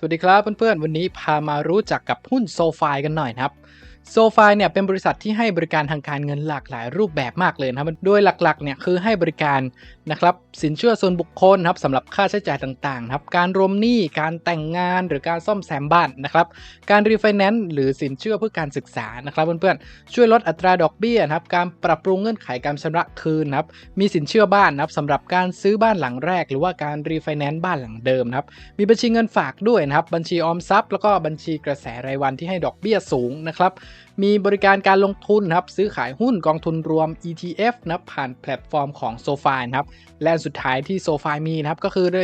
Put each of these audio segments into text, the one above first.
สวัสดีครับเพื่อนๆ วันนี้พามารู้จักกับหุ้นโซฟายกันหน่อยครับโซฟายเนี่ยเป็นบริษัทที่ให้บริการทางการเงินหลากหลายรูปแบบมากเลยนะครับโดยหลักๆเนี่ยคือให้บริการ นะครับสินเชื่อส่วนบุคคลครับสำหรับค่าใช้จ่ายต่างๆครับการรวมหนี้การแต่งงานหรือการซ่อมแซมบ้านนะครับการรีไฟแนนซ์หรือสินเชื่อเพื่อการศึกษานะครับเพื่อนๆช่วยลดอัตราดอกเบี้ยครับการปรับปรุงเงื่อนไขการชำระคืนครับมีสินเชื่อบ้านนะครับสำหรับการซื้อบ้านหลังแรก หรือว่าการรีไฟแนนซ์บ้านหลังเดิมครับมีบัญชีเงินฝากด้วยนะครับบัญชีออมทรัพย์ แล้วก็บัญชีกระแสรายวันที่ให้ดอกเบี้ยสูงนะครับ มีบริการการลงทุนนะครับซื้อขายหุ้นกองทุนรวม ETF นะผ่านแพลตฟอร์มของ s o f i นะครับและสุดท้ายที่ s o f i มีนะครับก็คือใน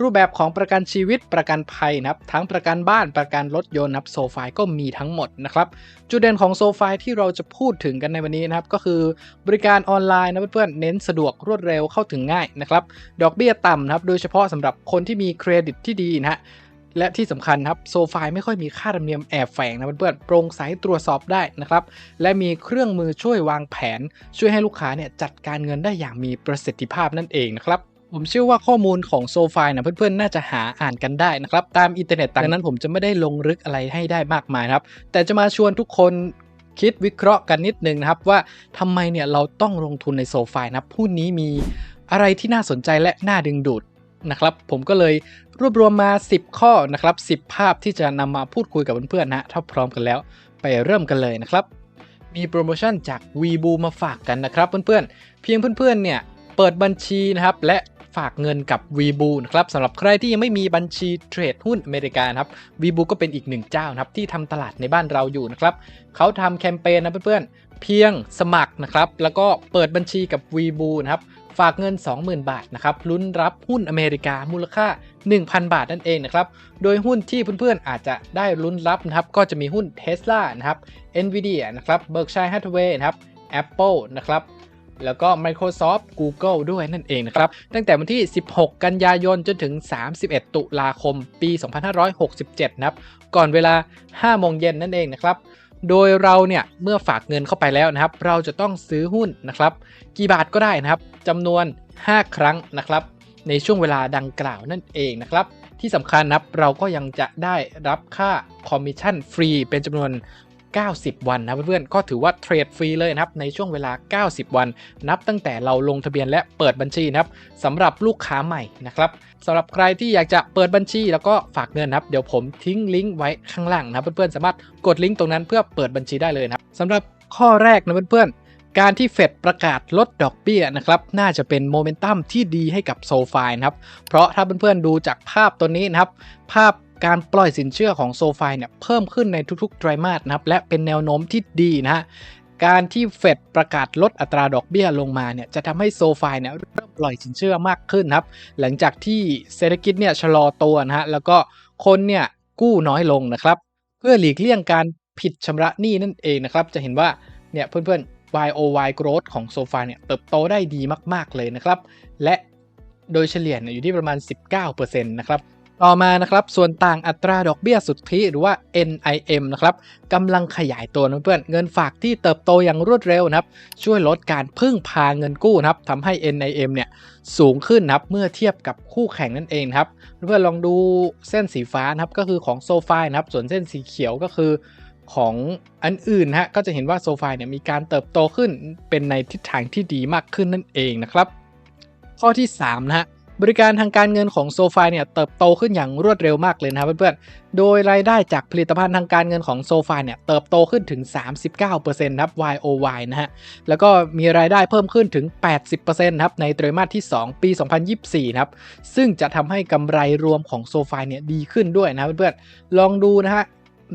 รูปแบบของประกันชีวิตประกันภัยนะครับ ทั้งประกันบ้านประกันรถยนต์นับโซฟายก็มีทั้งหมดนะครับ จุดเด่นของโซฟายที่เราจะพูดถึงกันในวันนี้นะครับ ก็คือบริการออนไลน์นะเพื่อนๆเน้นสะดวกรวดเร็วเข้าถึงง่ายนะครับ ดอกเบี้ยต่ำนะครับ โดยเฉพาะสำหรับคนที่มีเครดิตที่ดีนะฮะ และที่สำคัญครับโซฟาไม่ค่อยมีค่าธรรมเนียมแอบแฝงนะเพื่อนๆโปร่งใสตรวจสอบได้นะครับและมีเครื่องมือช่วยวางแผน ช่วยให้ลูกค้าเนี่ยจัดการเงินได้อย่างมีประสิทธิภาพนั่นเองนะครับผมเชื่อว่าข้อมูลของโซฟานะเพื่อนๆ น่าจะหาอ่านกันได้นะครับ ตามอินเทอร์เน็ตดังนั้นผมจะไม่ได้ลงลึกอะไรให้ได้มากมายครับ แต่จะมาชวนทุกคนคิดวิเคราะห์กันนิดนึงนะครับ ว่าทำไมเนี่ยเราต้องลงทุนในโซฟานะครับผู้นี้มีอะไรที่น่าสนใจและน่าดึงดูดนะครับ ผมก็เลย รวบรวมมา 10 ข้อนะครับ 10 ภาพที่จะนำมาพูดคุยกับเพื่อนๆนะถ้าพร้อมกันแล้วไปเริ่มกันเลยนะครับ มีโปรโมชั่นจาก v b o มาฝากกันนะครับเพื่อนๆ เพียงเพื่อนๆเนี่ยเปิดบัญชีนะครับและฝากเงินกับ v b o นะครับสำหรับใครที่ยังไม่มีบัญชีเทรดหุ้นอเมริกานะครับ v b o ก็เป็นอีกหนึ่งเจ้านะครับที่ทำตลาดในบ้านเราอยู่นะครับเขาทำแคมเปญนะเพื่อนๆ เพียงสมัครนะครับแล้วก็เปิดบัญชีกับ v b o นะครับฝากเงิน 20,000 บาทนะครับลุ้นรับหุ้นอเมริกามูลค่า 1,000 บาทนั่นเองนะครับ โดยหุ้นที่เพื่อนๆอาจจะได้ลุ้นรับนะครับ ก็จะมีหุ้น Tesla นะครับ Nvidia นะครับ Berkshire Hathaway นะครับ Apple นะครับแล้วก็ Microsoft Google ด้วยนั่นเองนะครับ ตั้งแต่วันที่ 16 กันยายนจนถึง 31 ตุลาคม ปี 2567 นะครับ ก่อนเวลา 5 โมงเย็นนั่นเองนะครับ โดยเราเนี่ยเมื่อฝากเงินเข้าไปแล้วนะครับ เราจะต้องซื้อหุ้นนะครับ กี่บาทก็ได้นะครับจำนวน 5 ครั้งนะครับ ในช่วงเวลาดังกล่าวนั่นเองนะครับ ที่สำคัญนับเราก็ยังจะได้รับค่าคอมมิชชั่นฟรีเป็นจำนวน 90 วันนะเพื่อนๆ ก็ถือว่าเทรดฟรีเลยนะครับ ในช่วงเวลา 90 วัน นับตั้งแต่เราลงทะเบียนและเปิดบัญชีนะครับสำหรับลูกค้าใหม่นะครับสำหรับใครที่อยากจะเปิดบัญชีแล้วก็ฝากเงินนะครับ เดี๋ยวผมทิ้งลิงก์ไว้ข้างล่างนะเพื่อนๆ สามารถกดลิงก์ตรงนั้นเพื่อเปิดบัญชีได้เลยนะครับสำหรับข้อแรกนะเพื่อนๆ การที่เฟดประกาศลดดอกเบี้ยนะครับน่าจะเป็นโมเมนตัมที่ดีให้กับโซฟายนะครับ เพราะถ้าเพื่อนๆดูจากภาพตัวนี้นะครับ ภาพการปล่อยสินเชื่อของโซฟายเนี่ยเพิ่มขึ้นในทุกๆไตรมาสนะครับและเป็นแนวโน้มที่ดีนะฮะการที่เฟดประกาศลดอัตราดอกเบี้ยลงมาเนี่ยจะทำให้โซฟายเนี่ยเริ่มปล่อยสินเชื่อมากขึ้นครับ หลังจากที่เศรษฐกิจเนี่ยชะลอตัวนะฮะแล้วก็คนเนี่ยกู้น้อยลงนะครับ เพื่อหลีกเลี่ยงการผิดชำระหนี้นั่นเองนะครับ จะเห็นว่าเนี่ยเพื่อนๆ YOY growth ของโซฟาเนี่ยเติบโตได้ดีมาก ๆ เลยนะครับ และโดยเฉลี่ยอยู่ที่ประมาณ 19%นะครับต่อมานะครับส่วนต่างอัตราดอกเบี้ยสุทธิหรือว่า NIM นะครับกำลังขยายตัวนะเพื่อนเงินฝากที่เติบโตอย่างรวดเร็วนะครับ ช่วยลดการพึ่งพาเงินกู้นะครับทำให้ NIM เนี่ยสูงขึ้นนะครับเมื่อเทียบกับคู่แข่งนั่นเองครับเพื่อนๆลองดูเส้นสีฟ้านะครับก็คือของโซฟานะครับส่วนเส้นสีเขียวก็คือ ของอันอื่นนะฮะก็จะเห็นว่าโซฟาเนี่ยมีการเติบโตขึ้นเป็นในทิศทางที่ดีมากขึ้นนั่นเองนะครับ ข้อที่3นะฮะบริการทางการเงินของโซฟาเนี่ยเติบโตขึ้นอย่างรวดเร็วมากเลยนะครับเพื่อนๆ โดยรายได้จากผลิตภัณฑ์ทางการเงินของโซฟาเนี่ยเติบโตขึ้นถึง 39%นะครับ YOY นะฮะ แล้วก็มีรายได้เพิ่มขึ้นถึง 80%นะครับในไตรมาสที่ 2 ปี 2024 นะครับ ซึ่งจะทำให้กำไรรวมของโซฟาเนี่ยดีขึ้นด้วยนะเพื่อนๆ ลองดูนะฮะ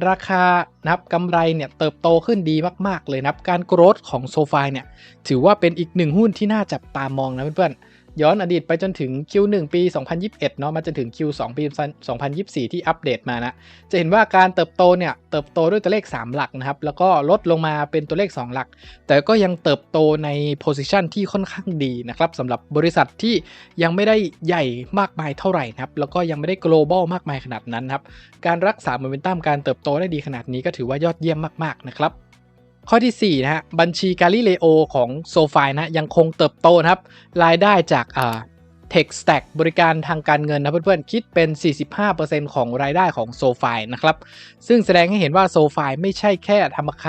ราคานะครับกำไรเนี่ยเติบโตขึ้นดีมาก ๆ เลยนะครับ การโกรธของโซฟาเนี่ยถือว่าเป็นอีกหนึ่งหุ้นที่น่าจับตามองนะเพื่อนๆ ย้อนอดีตไปจนถึง Q1 ปี 2021 เนาะมาจนถึง Q2 ปี 2024 ที่อัปเดตมานะ จะเห็นว่าการเติบโตเนี่ย เติบโตด้วยตัวเลข 3 หลักนะครับ แล้วก็ลดลงมาเป็นตัวเลข 2 หลัก แต่ก็ยังเติบโตในโพ i ิชันที่ค่อนข้างดีนะครับสำหรับบริษัทที่ยังไม่ได้ใหญ่มากมายเท่าไหร่นะครับ แล้วก็ยังไม่ได้ global มากมายขนาดนั้นนครับ การรักษาโมเมนตัมการเติบโตได้ดีขนาดนี้ก็ถือว่ายอดเยี่ยมมากๆนะครับ ข้อที่ 4 นะฮะ บัญชีกาลิเลโอของโซฟายนะ ยังคงเติบโตนะครับ รายได้จากอ่า Tech Stack บริการทางการเงินนะเพื่อนๆ คิดเป็น 45%ของรายได้ของ s o f i นะครับ ซึ่งแสดงให้เห็นว่า s o f i ไม่ใช่แค่ธรรมค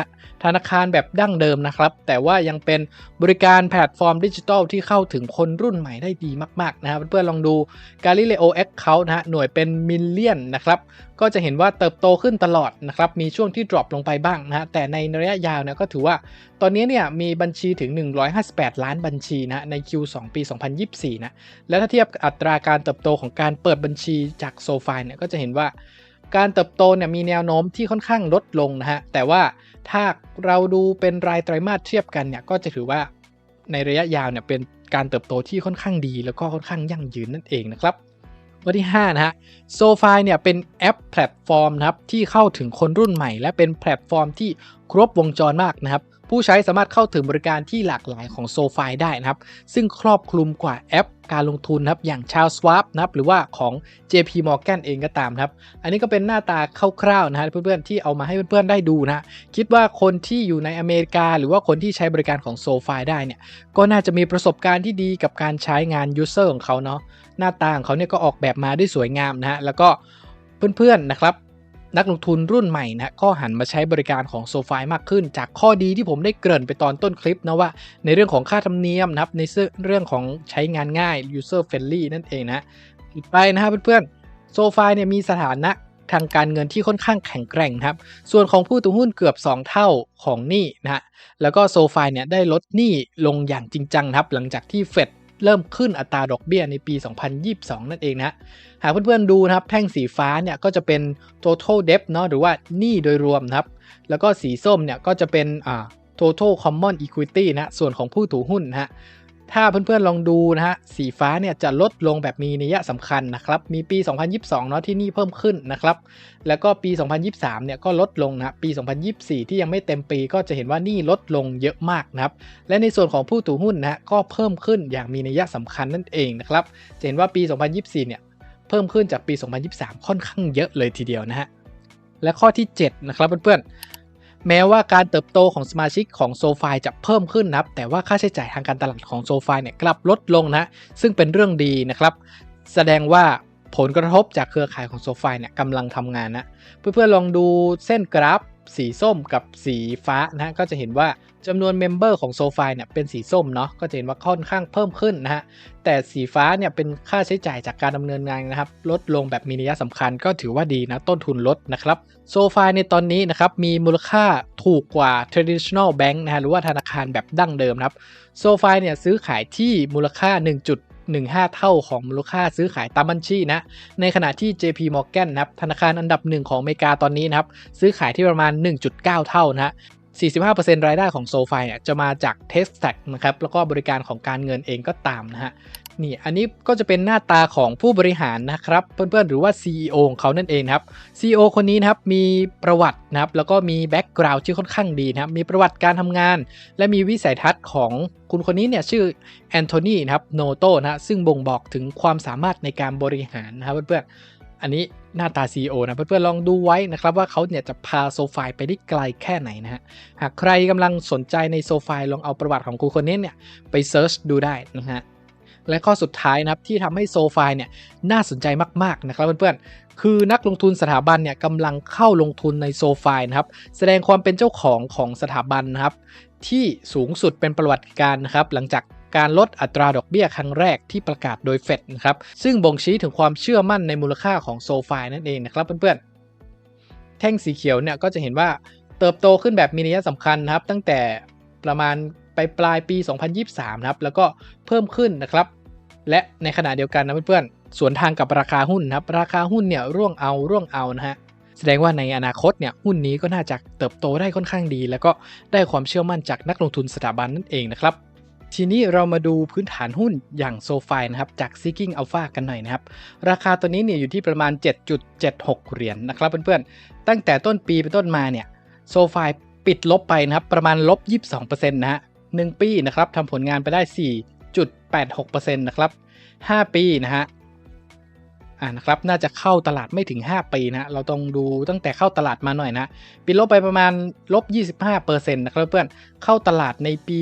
ธนาคารแบบดั้งเดิมนะครับ แต่ว่ายังเป็นบริการแพลตฟอร์มดิจิทัลที่เข้าถึงคนรุ่นใหม่ได้ดีมาก ๆ นะครับเพื่อนๆลองดู Galileo Account นะฮะหน่วยเป็นมิลเลียนนะครับ ก็จะเห็นว่าเติบโตขึ้นตลอดนะครับมีช่วงที่ drop ลงไปบ้างนะฮะแต่ในระยะยาวนี่ยก็ถือว่า ตอนนี้เนี่ยมีบัญชีถึง 158 ล้านบัญชีนะใน Q2 ปี 2024 นะและถ้าเทียบอัตราการเติบโตของการเปิดบัญชีจากโซฟาเนี่ยก็จะเห็นว่าการเติบโตเนี่ยมีแนวโน้มที่ค่อนข้างลดลงนะฮะ แต่ว่าถ้าเราดูเป็นรายไตรมาสเทียบกันเนี่ยก็จะถือว่าในระยะยาวเนี่ยเป็นการเติบโตที่ค่อนข้างดี แล้วก็ค่อนข้างยั่งยืนนั่นเองนะครับ ข้อที่ 5 นะฮะโซฟาเนี่ยเป็นแอปแพลตฟอร์มนะครับที่เข้าถึงคนรุ่นใหม่ และเป็นแพลตฟอร์มที่ครบวงจรมากนะครับผู้ใช้สามารถเข้าถึงบริการที่หลากหลายของโซฟาได้นะครับ ซึ่งครอบคลุมกว่าแอป การลงทุนครับอย่างชาว Swap นะครับหรือว่าของ JP Morgan เองก็ตามครับ อันนี้ก็เป็นหน้าตาคร่าวๆนะฮะเพื่อนๆที่เอามาให้เพื่อนๆได้ดูนะ คิดว่าคนที่อยู่ในอเมริกา หรือว่าคนที่ใช้บริการของโซฟาได้เนี่ยก็น่าจะมีประสบการณ์ที่ดีกับการใช้งานยูเซอร์ของเขาเนาะหน้าตาของเขาเนี่ยก็ออกแบบมาได้สวยงามนะฮะแล้วก็เพื่อนๆนะครับ นักลงทุนรุ่นใหม่นะก็หันมาใช้บริการของโซฟามากขึ้น จากข้อดีที่ผมได้เกริ่นไปตอนต้นคลิปนะว่า ในเรื่องของค่าธรรมเนียมนะครับในเรื่องของใช้งานง่าย user friendly นั่นเองนะอีกไปนะครับเพื่อนๆโซฟาเนี่ยมีสถานะทางการเงินที่ค่อนข้างแข็งแกร่งครับ ส่วนของผู้ถือหุ้นเกือบ 2 เท่าของหนี้นะฮะ แล้วก็โซฟาเนี่ยได้ลดหนี้ลงอย่างจริงจังครับ หลังจากที่เฟด เริ่มขึ้นอัตราดอกเบี้ยในปี 2022 นั่นเองนะ หากเพื่อนๆดูนะครับ แท่งสีฟ้าเนี่ยก็จะเป็น total debt เนาะหรือว่าหนี้โดยรวมครับ แล้วก็สีส้มเนี่ยก็จะเป็นอ่า total common equity นะ ส่วนของผู้ถือหุ้นนะฮะ ถ้าเพื่อนๆลองดูนะฮะสีฟ้าเนี่ยจะลดลงแบบมีนัยสำคัญนะครับมีปี 2022 เนาะที่นี้เพิ่มขึ้นนะครับแล้วก็ปี 2023 เนี่ยก็ลดลงนะปี 2024 ที่ยังไม่เต็มปีก็จะเห็นว่านี้ลดลงเยอะมากนะครับและในส่วนของผู้ถือหุ้นนะก็เพิ่มขึ้นอย่างมีนัยสำคัญนั่นเองนะครับจะเห็นว่าปี 2024 เนี่ยเพิ่มขึ้นจากปี 2023 ค่อนข้างเยอะเลยทีเดียวนะฮะและข้อที่7นะครับเพื่อนๆ แม้ว่าการเติบโตของสมาชิกของโซฟาจะเพิ่มขึ้นนะครับ แต่ว่าค่าใช้จ่ายทางการตลาดของโซฟาเนี่ยกลับลดลงนะ ซึ่งเป็นเรื่องดีนะครับ แสดงว่าผลกระทบจากเครือข่ายของโซฟาเนี่ยกำลังทำงานนะ เพื่อนๆลองดูเส้นกราฟ สีส้มกับสีฟ้านะฮะก็จะเห็นว่าจำนวนเมมเบอร์ของโซฟาเนี่ยเป็นสีส้มเนาะก็จะเห็นว่าค่อนข้างเพิ่มขึ้นนะฮะแต่สีฟ้าเนี่ยเป็นค่าใช้จ่ายจากการดำเนินงานนะครับ ลดลงแบบมีนัยสำคัญก็ถือว่าดีนะต้นทุนลดนะครับโซฟาในตอนนี้นะครับมีมูลค่าถูกกว่า traditional bank นะฮะหรือว่าธนาคารแบบดั้งเดิมครับโซฟาเนี่ยซื้อขายที่มูลค่า 1.15 เท่าของมูลค่าซื้อขายตามบัญชีนะ ในขณะที่ JP Morgan นะครับธนาคารอันดับหนึ่งของอเมริกาตอนนี้นะครับซื้อขายที่ประมาณ 1.9 เท่านะฮะ45%รายได้ของโซฟาเนี่ยจะมาจากเทสแท็กนะครับแล้วก็บริการของการเงินเองก็ตามนะฮะ นี่อันนี้ก็จะเป็นหน้าตาของผู้บริหารนะครับ เพื่อนๆ หรือว่า CEO ของเขานั่นเองครับ CEO คนนี้นะครับมีประวัตินะครับแล้วก็มีแบ็กกราวด์ที่ค่อนข้างดีนะครับมีประวัติการทำงาน และมีวิสัยทัศน์ของคุณคนนี้เนี่ยชื่อแอนโทนีนะครับโนโตนะซึ่งบ่งบอกถึงความสามารถในการบริหารนะครับเพื่อนๆอันนี้หน้าตา CEO นะเพื่อนๆลองดูไว้นะครับว่าเขาเนี่ยจะพาโซฟายไปได้ไกลแค่ไหนนะฮะหากใครกำลังสนใจในโซฟายลองเอาประวัติของคุณคนนี้เนี่ยไปเซิร์ชดูได้นะฮะ และข้อสุดท้ายนะครับที่ทำให้โซฟาเนี่ยน่าสนใจมากๆนะครับเพื่อนๆ คือนักลงทุนสถาบันเนี่ยกำลังเข้าลงทุนในโซฟานะครับ แสดงความเป็นเจ้าของของสถาบันนะครับ ที่สูงสุดเป็นประวัติการนะครับ หลังจากการลดอัตราดอกเบี้ยครั้งแรกที่ประกาศโดยเฟดนะครับ ซึ่งบ่งชี้ถึงความเชื่อมั่นในมูลค่าของโซฟานั่นเองนะครับเพื่อนๆ แท่งสีเขียวเนี่ยก็จะเห็นว่าเติบโตขึ้นแบบมีนัยสำคัญนะครับ ตั้งแต่ประมาณไปปลายปี 2023 นะครับ แล้วก็เพิ่มขึ้นนะครับ และในขณะเดียวกันนะเพื่อนๆสวนทางกับราคาหุ้นนะครับ ราคาหุ้นเนี่ยร่วงเอาร่วงเอานะฮะแสดงว่าในอนาคตเนี่ยหุ้นนี้ก็น่าจะเติบโตได้ค่อนข้างดี แล้วก็ได้ความเชื่อมั่นจากนักลงทุนสถาบันนั่นเองนะครับทีนี้เรามาดูพื้นฐานหุ้นอย่างโซฟายนะครับจาก Seeking Alpha กันหน่อยนะครับ ราคาตัวนี้เนี่ยอยู่ที่ประมาณ 7.76 เหรียญนนะครับเพื่อนๆ ตั้งแต่ต้นปีเป็นต้นมาเนี่ยโซฟายปิดลบไปนะครับประมาณลบ 22%นะฮะ1ปีนะครับทำผลงานไปได้ 0.86%นะครับ 5 ปีนะฮะอ่านะครับน่าจะเข้าตลาดไม่ถึง 5 ปีนะเราต้องดูตั้งแต่เข้าตลาดมาหน่อยนะปีลบไปประมาณลบ 25%นะครับเพื่อนเข้าตลาดในปี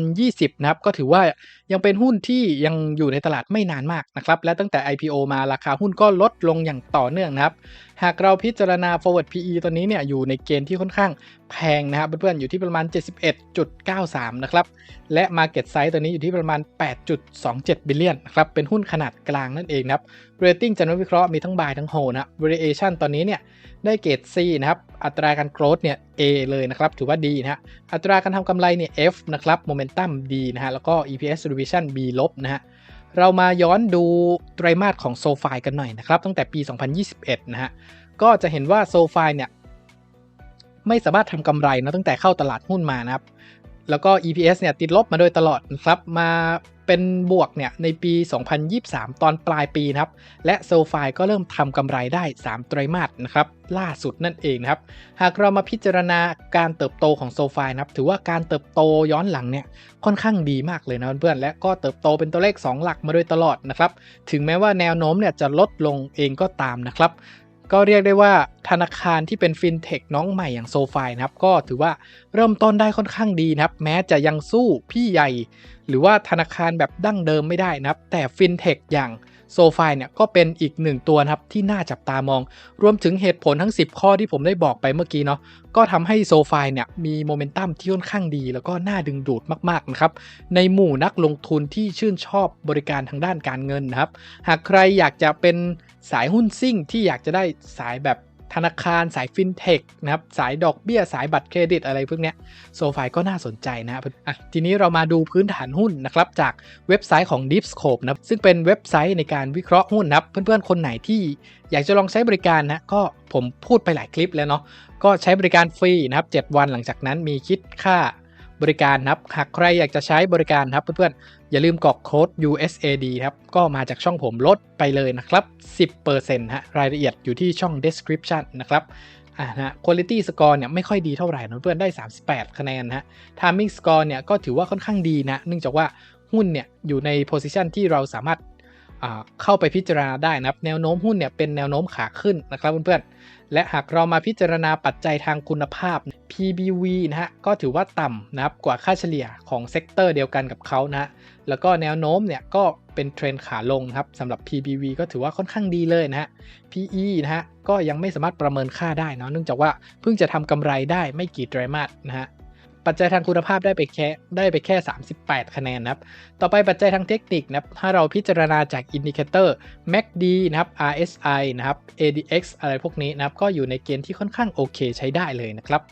2020 นะครับ ก็ถือว่า ยังเป็นหุ้นที่ยังอยู่ในตลาดไม่นานมากนะครับ และตั้งแต่ IPO มาราคาหุ้นก็ลดลงอย่างต่อเนื่องนะครับ หากเราพิจารณา forward PE ตอนนี้เนี่ยอยู่ในเกณฑ์ที่ค่อนข้างแพงนะครับเพื่อนๆอยู่ที่ประมาณ 71.93 นะครับ และ Market Size ตัวนี้อยู่ที่ประมาณ 8.27 บิลเลียนนะครับ เป็นหุ้นขนาดกลางนั่นเองนะครับ Rating จากนักวิเคราะห์มีทั้ง Buy ทั้ง Hold นะ Variation ตอนนี้เนี่ยได้เกรด C นะครับ อัตราการ growth เนี่ย A เลยนะครับ ถือว่าดีนะฮะ อัตราการทำกำไรเนี่ย F นะครับ Momentum D นะฮะ แล้วก็ EPS revision B ลบนะฮะ เรามาย้อนดูไตรมาสของโซฟายกันหน่อยนะครับ ตั้งแต่ปี 2021 นะฮะ ก็จะเห็นว่าโซฟายเนี่ยไม่สามารถทำกำไรนะตั้งแต่เข้าตลาดหุ้นมานะครับ แล้วก็ EPS เนี่ยติดลบมาโดยตลอดนะครับ มา เป็นบวกเนี่ยในปี 2023 ตอนปลายปีนะครับ และโซฟายก็เริ่มทำกำไรได้ 3 ไตรมาสนะครับล่าสุดนั่นเองนะครับ หากเรามาพิจารณาการเติบโตของโซฟายนะครับ ถือว่าการเติบโตย้อนหลังเนี่ยค่อนข้างดีมากเลยนะเพื่อนๆและก็เติบโตเป็นตัวเลข 2 หลักมาโดยตลอดนะครับ ถึงแม้ว่าแนวโน้มเนี่ยจะลดลงเองก็ตามนะครับ ก็เรียกได้ว่าธนาคารที่เป็นฟินเทคน้องใหม่อย่างโซฟายนะครับ ก็ถือว่าเริ่มต้นได้ค่อนข้างดีนะครับ แม้จะยังสู้พี่ใหญ่ หรือว่าธนาคารแบบดั้งเดิมไม่ได้นะครับ แต่ฟินเทคอย่างโซฟายเนี่ยก็เป็นอีกหนึ่งตัวนะครับที่น่าจับตามอง รวมถึงเหตุผลทั้ง 10 ข้อที่ผมได้บอกไปเมื่อกี้เนาะก็ทำให้โซฟายเนี่ยมีโมเมนตัมที่ค่อนข้างดี แล้วก็น่าดึงดูดมากๆนะครับในหมู่นักลงทุนที่ชื่นชอบบริการทางด้านการเงินนะครับ หากใครอยากจะเป็น สายหุ้นซิ่งที่อยากจะได้สายแบบธนาคารสายฟินเทคนะครับสายดอกเบี้ย สายบัตรเครดิตอะไรพวกเนี้ยโซฟายก็น่าสนใจนะอะทีนี้เรามาดูพื้นฐานหุ้นนะครับ จากเว็บไซต์ของ Deepscope นะครับซึ่งเป็นเว็บไซต์ในการวิเคราะห์หุ้นนะเพื่อนๆ คนไหนที่อยากจะลองใช้บริการนะก็ผมพูดไปหลายคลิปแล้วเนาะก็ใช้บริการฟรีนะครับ 7 วันหลังจากนั้นมีคิดค่า บริการนะครับ หากใครอยากจะใช้บริการครับเพื่อนๆ อย่าลืมกรอกโค้ด USAD ครับ ก็มาจากช่องผมลดไปเลยนะครับ 10%ฮะ รายละเอียดอยู่ที่ช่อง description นะครับอ่านะ quality score เนี่ยไม่ค่อยดีเท่าไหร่นะเพื่อนได้ 38 คะแนนนะฮะ timing score เนี่ยก็ถือว่าค่อนข้างดีนะ เนื่องจากว่าหุ้นเนี่ยอยู่ใน position ที่เราสามารถ เข้าไปพิจารณาได้นะครับ แนวโน้มหุ้นเนี่ยเป็นแนวโน้มขาขึ้นนะครับเพื่อนๆ และหากเรามาพิจารณาปัจจัยทางคุณภาพ PBV นะฮะก็ถือว่าต่ำนะครับกว่าค่าเฉลี่ยของเซกเตอร์เดียวกันกับเขานะฮะแล้วก็แนวโน้มเนี่ยก็เป็นเทรนขาลงครับสำหรับ PBV ก็ถือว่าค่อนข้างดีเลยนะฮะ PE นะฮะก็ยังไม่สามารถประเมินค่าได้เนาะเนื่องจากว่าเพิ่งจะทำกำไรได้ไม่กี่ไตรมาสนะฮะ ปัจจัยทางคุณภาพได้ไปแค่ได้ไปแค่ 38 คะแนนนะครับต่อไปปัจจัยทางเทคนิคนะครับถ้าเราพิจารณาจากอินดิเคเตอร์ MACD นะครับ RSI นะครับ ADX อะไรพวกนี้นะครับก็อยู่ในเกณฑ์ที่ค่อนข้างโอเคใช้ได้เลยนะครับ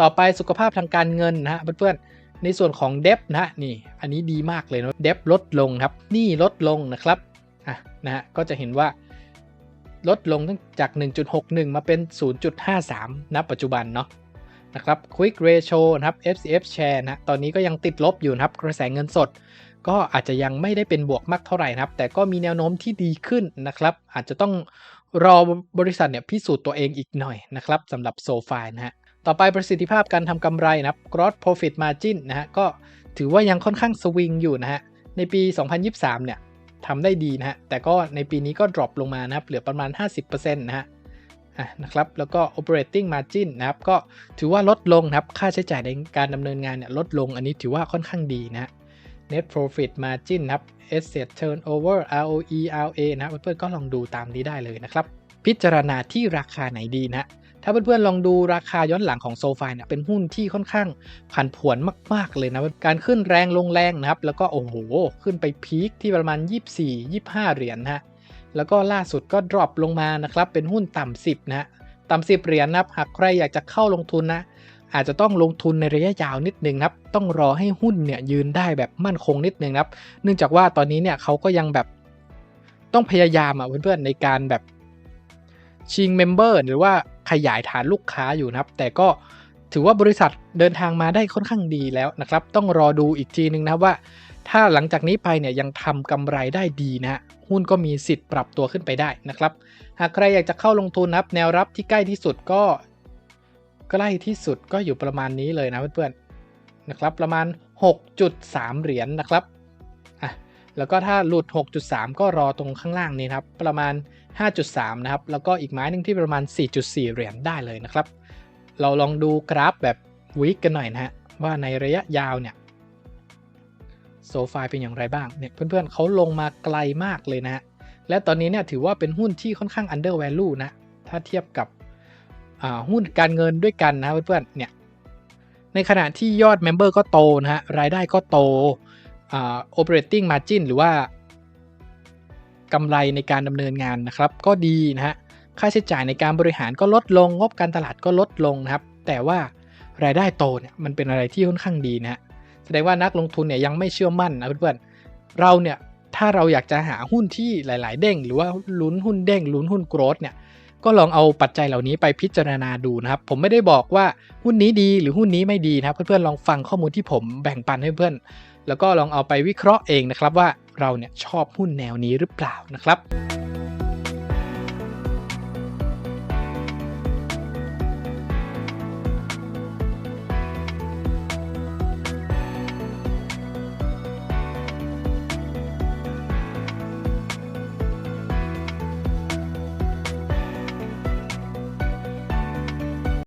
ต่อไปสุขภาพทางการเงินนะฮะเพื่อนๆในส่วนของเดฟนะนี่อันนี้ดีมากเลยนะเดฟลดลงครับนี่ลดลงนะครับอะนะฮะก็จะเห็นว่าลดลงตั้งจาก 1.61 มาเป็น 0.53ณปัจจุบันเนาะ นะครับ Quick Ratio นะครับ FCF Share นะตอนนี้ก็ยังติดลบอยู่นะครับกระแสเงินสด ก็อาจจะยังไม่ได้เป็นบวกมากเท่าไหร่นะครับ แต่ก็มีแนวโน้มที่ดีขึ้นนะครับ อาจจะต้องรอบริษัทเนี่ยพิสูจน์ตัวเองอีกหน่อยนะครับสำหรับโซฟายนะฮะต่อไปประสิทธิภาพการทำกำไรนะครับ Gross Profit Margin นะฮะก็ถือว่ายังค่อนข้างสวิงอยู่นะฮะในปี 2023 เนี่ยทำได้ดีนะฮะแต่ก็ในปีนี้ก็ดรอปลงมานะครับเหลือประมาณ 50%นะฮะ นะครับแล้วก็ operating margin นะครับก็ถือว่าลดลงนะครับค่าใช้จ่ายในการดำเนินงานเนี่ยลดลงอันนี้ถือว่าค่อนข้างดีนะ net profit margin นะครับ asset turnover ROE ROA นะเพื่อนๆก็ลองดูตามนี้ได้เลยนะครับ พิจารณาที่ราคาไหนดีนะถ้าเพื่อนๆลองดูราคาย้อนหลังของโซฟาเนี่ยเป็นหุ้นที่ค่อนข้างผันผวนมากๆเลยนะ การขึ้นแรงลงแรงนะครับ แล้วก็โอ้โห ขึ้นไปพีคที่ประมาณ 24-25 เหรียญนะฮะ แล้วก็ล่าสุดก็ดรอปลงมานะครับ เป็นหุ้นต่ำ10นะต่ำ10เหรียญนะครับหากใครอยากจะเข้าลงทุนนะ อาจจะต้องลงทุนในระยะยาวนิดนึงครับ ต้องรอให้หุ้นเนี่ยยืนได้แบบมั่นคงนิดนึงครับ เนื่องจากว่าตอนนี้เนี่ยเขาก็ยังแบบต้องพยายามอะเพื่อนๆในการแบบชิงเมมเบอร์หรือว่าขยายฐานลูกค้าอยู่นะครับ แต่ก็ถือว่าบริษัทเดินทางมาได้ค่อนข้างดีแล้วนะครับ ต้องรอดูอีกทีนึงนะว่า ถ้าหลังจากนี้ไปเนี่ยยังทำกำไรได้ดีนะหุ้นก็มีสิทธิ์ปรับตัวขึ้นไปได้นะครับ หากใครอยากจะเข้าลงทุนนะครับแนวรับที่ใกล้ที่สุดก็ ใกล้ที่สุดก็อยู่ประมาณนี้เลยนะเพื่อนๆนะครับ ประมาณ 6.3 เหรียญนนะครับอะแล้วก็ถ้าหลุด 6.3 ก็รอตรงข้างล่างนี้ครับประมาณ 5.3 นะครับ แล้วก็อีกไม้หนึ่งที่ประมาณ 4.4 เหรียญได้เลยนะครับ เราลองดูกราฟแบบวิกกันหน่อยนะฮะว่าในระยะยาวเนี่ย โซฟาเป็นอย่างไรบ้างเนี่ยเพื่อนๆเขาลงมาไกลมากเลยนะและตอนนี้เนี่ยถือว่าเป็นหุ้นที่ค่อนข้าง under value นะ ถ้าเทียบกับหุ้นการเงินด้วยกันนะเพื่อนๆเนี่ยในขณะที่ยอด Member ก็โตนะฮะรายได้ก็โตอ่า operating margin หรือว่ากำไรในการดำเนินงานนะครับ ก็ดีนะฮะค่าใช้จ่ายในการบริหารก็ลดลง งบการตลาดก็ลดลงนะครับ แต่ว่ารายได้โตเนี่ยมันเป็นอะไรที่ค่อนข้างดีนะฮะ แสดงว่านักลงทุนเนี่ยยังไม่เชื่อมั่นนะเพื่อนๆเราเนี่ยถ้าเราอยากจะหาหุ้นที่หลาย ๆ เด้ง หรือว่าลุ้นหุ้นเด้งลุ้นหุ้นโกรดเนี่ยก็ลองเอาปัจจัยเหล่านี้ไปพิจารณาดูนะครับ ผมไม่ได้บอกว่าหุ้นนี้ดีหรือหุ้นนี้ไม่ดีนะครับ เพื่อนๆลองฟังข้อมูลที่ผมแบ่งปันให้เพื่อน แล้วก็ลองเอาไปวิเคราะห์เองนะครับว่าเราเนี่ยชอบหุ้นแนวนี้หรือเปล่านะครับ